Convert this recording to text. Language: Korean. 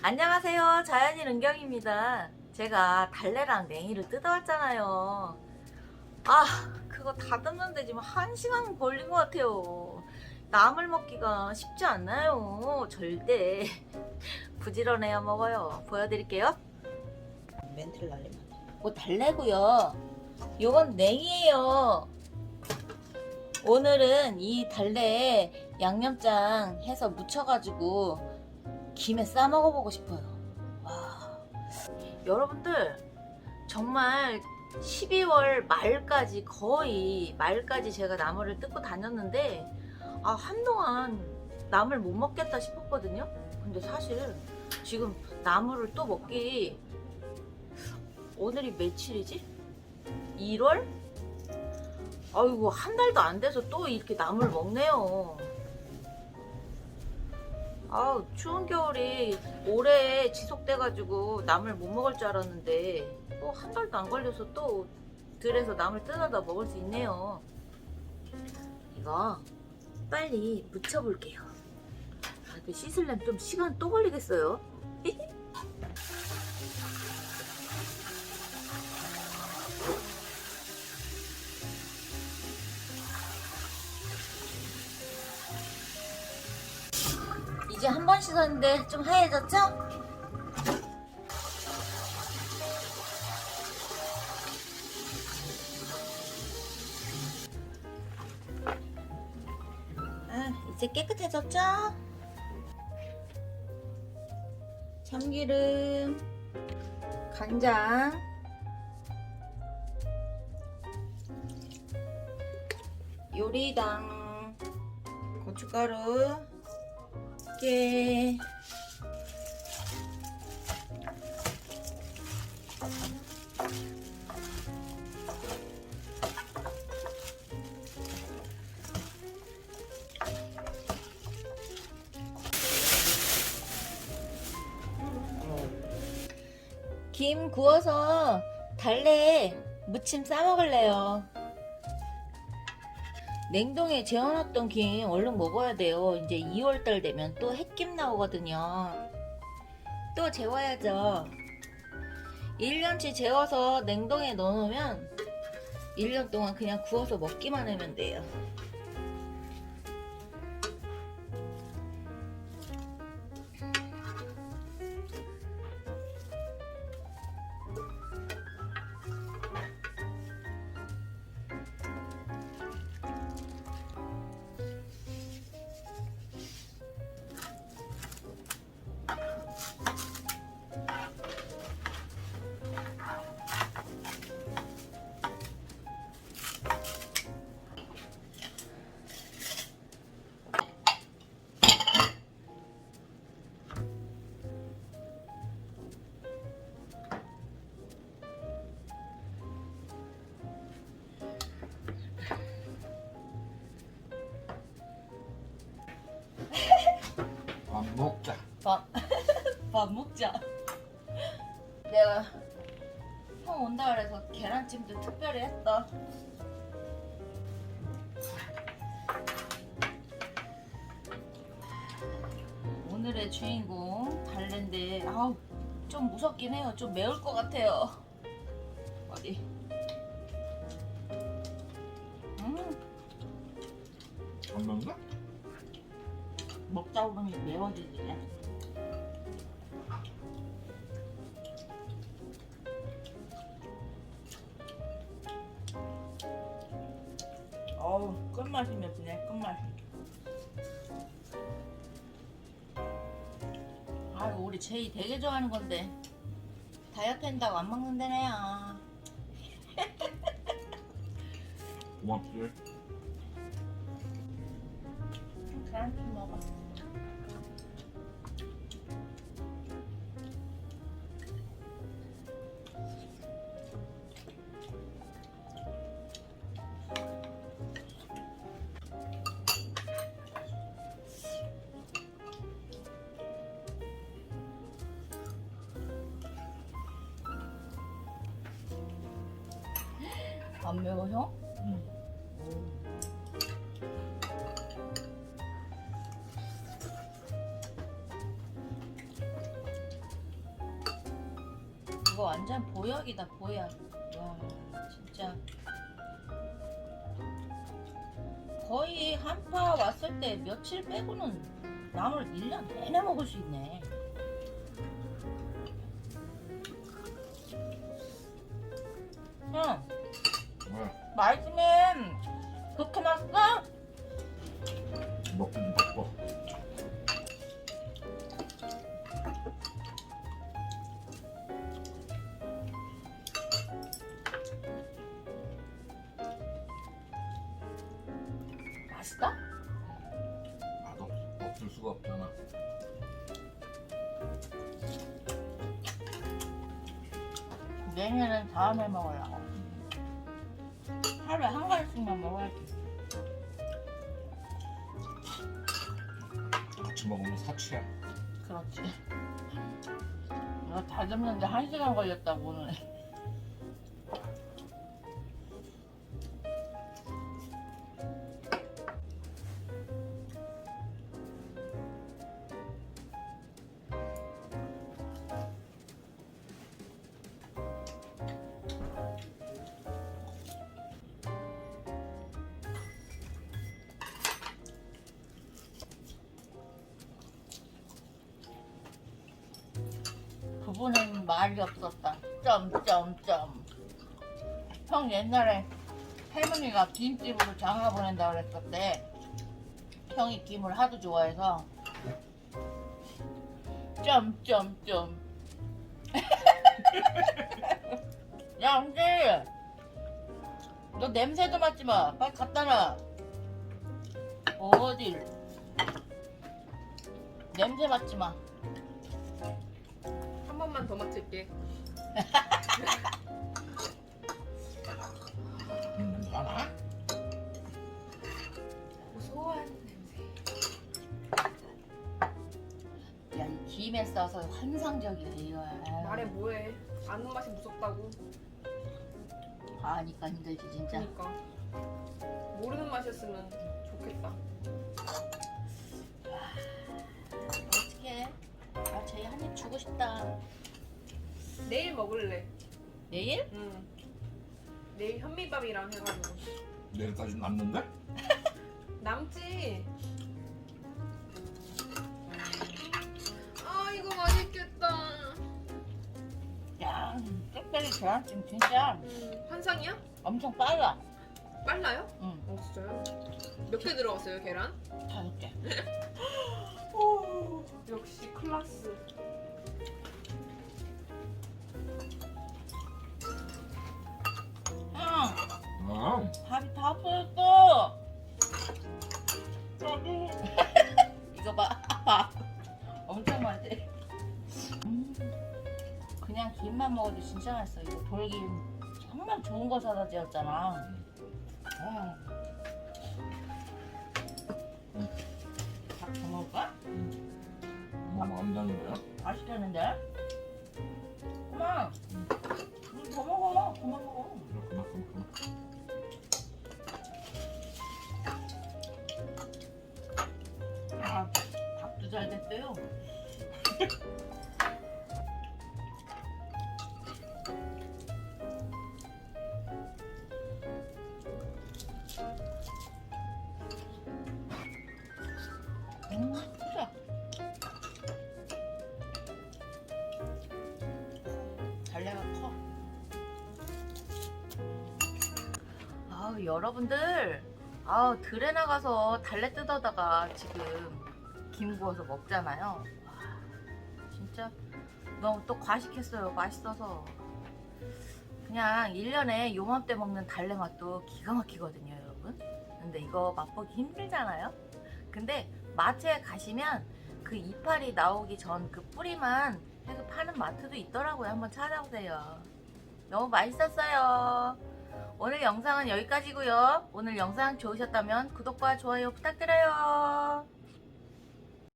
안녕하세요. 자연인 은경입니다. 제가 달래랑 냉이를 뜯어왔잖아요. 아, 그거 다듬는데 지금 한 시간 걸린 것 같아요. 나물 먹기가 쉽지 않나요? 절대. 부지런해야 먹어요. 보여드릴게요. 멘트를 날리면. 뭐 달래고요. 요건 냉이에요. 오늘은 이 달래에 양념장 해서 무쳐가지고 김에 싸 먹어보고 싶어요. 와. 여러분들 정말 12월 말까지 거의 말까지 제가 나물을 뜯고 다녔는데 아 한동안 나물 못 먹겠다 싶었거든요. 근데 사실 지금 나물을 또 먹기 오늘이 며칠이지? 1월? 아이고 한 달도 안 돼서 또 이렇게 나물 먹네요. 아우 추운 겨울이 오래 지속돼가지고 나물 못 먹을 줄 알았는데 또한 달도 안 걸려서 또 들에서 나물 뜯어다 먹을 수 있네요. 이거 빨리 무쳐볼게요. 아, 이거 씻으려면 좀 시간 또 걸리겠어요. 이제 한 번 씻었는데 좀 하얘졌죠? 아, 이제 깨끗해졌죠? 참기름, 간장, 요리당, 고춧가루, 깨, 김 구워서 달래 무침 싸 먹을래요. 냉동에 재워놨던 김 얼른 먹어야 돼요. 이제 2월달 되면 또 햇김 나오거든요. 또 재워야죠. 1년치 재워서 냉동에 넣어놓으면 1년 동안 그냥 구워서 먹기만 하면 돼요. 밥 먹자. 내가 형 온다 그래서 계란찜도 특별히 했어. 오늘의 주인공 달래인데 아우 좀 무섭긴 해요. 좀 매울 것 같아요. 어디? 음 안 먹나? 먹다 보면 매워지네. 끝맛이 맵네 끝맛이. 아유 우리 제이 되게 좋아하는 건데 다이어트 한다고 안 먹는다네요. 고맙지. 계란찜 먹어. 안 매워 형? 이거 완전 보약이다 보약. 와 진짜 거의 한파 왔을 때 며칠 빼고는 나물 1년 내내 먹을 수 있네. 응, 왜? 맛있으면 그렇게 맛있어? 먹긴 먹고. 맛있어? 맛없 없을 수가 없잖아. 냉이는 다음에 먹으려고. 하루에 한 가지씩만 먹어야지. 같이 먹으면 사치야. 그렇지. 이거 다듬는데 한 시간 걸렸다고 오늘. 그분은 말이 없었다. 점점점. 형 옛날에 할머니가 김집으로 장가 보낸다 그랬었대. 형이 김을 하도 좋아해서 점점점. 야, 언제? 너 냄새도 맡지 마. 빨리 갖다 놔. 어딜? 냄새 맡지 마. 한 번만 더 맡을게. 음, 하나? 고소한 냄새. 야, 이 김에 싸서 환상적이야, 이거. 말해 뭐해? 아는 맛이 무섭다고. 아니까 힘들지, 진짜. 그러니까 모르는 맛이었으면 좋겠다. 어떡해. 아, 쟤한입 주고 싶다. 내일 먹을래. 내일? 응. 내일 현미밥이랑 해가지고 내일까지 남는데? 남지. 아 이거 맛있겠다. 야, 뚝배기 계란찜 진짜 음, 환상이야? 엄청 빨라. 빨라요? 응, 어 진짜요? 몇 개 들어갔어요 계란? 다섯 개. 오 역시 클라스. 아, 밥이 다 없어졌어. 나도. 이거 봐. 밥. 엄청 많지? 음, 그냥 김만 먹어도 진짜 맛있어. 이거 돌김 정말 좋은 거 사다 지었잖아. 아. 밥더 먹을까? 뭐 남자는 거야? 맛있겠는데? 그만. 음, 더 먹어. 그만 먹어. 그만 그만 그만. 밥도 잘 됐어요. 음. 달래가 커. 아우 여러분들 아우 들에 나가서 달래 뜯어다가 지금 김 구워서 먹잖아요. 와, 진짜 너무 또 과식했어요. 맛있어서. 그냥 1년에 요맘때 먹는 달래 맛도 기가 막히거든요, 여러분. 근데 이거 맛보기 힘들잖아요. 근데 마트에 가시면 그 이파리 나오기 전 그 뿌리만 해서 파는 마트도 있더라고요. 한번 찾아보세요. 너무 맛있었어요. 오늘 영상은 여기까지고요. 오늘 영상 좋으셨다면 구독과 좋아요 부탁드려요.